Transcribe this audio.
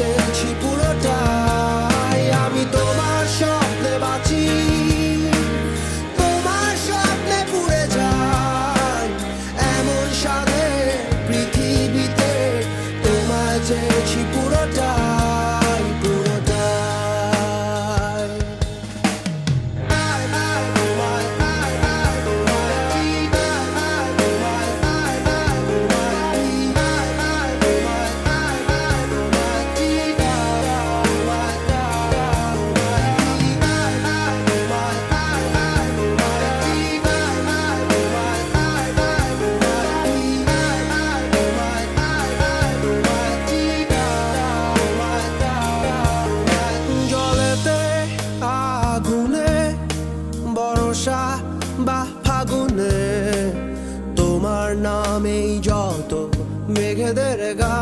ফেলছি পুরোটাই। আমি তোমার স্বপ্নে তোমার স্বপ্নে পুড়ে এমন পৃথিবীতে তোমার আগুনে বরষা বা ফাগুনে তোমার নামেই যত মেঘেদের গা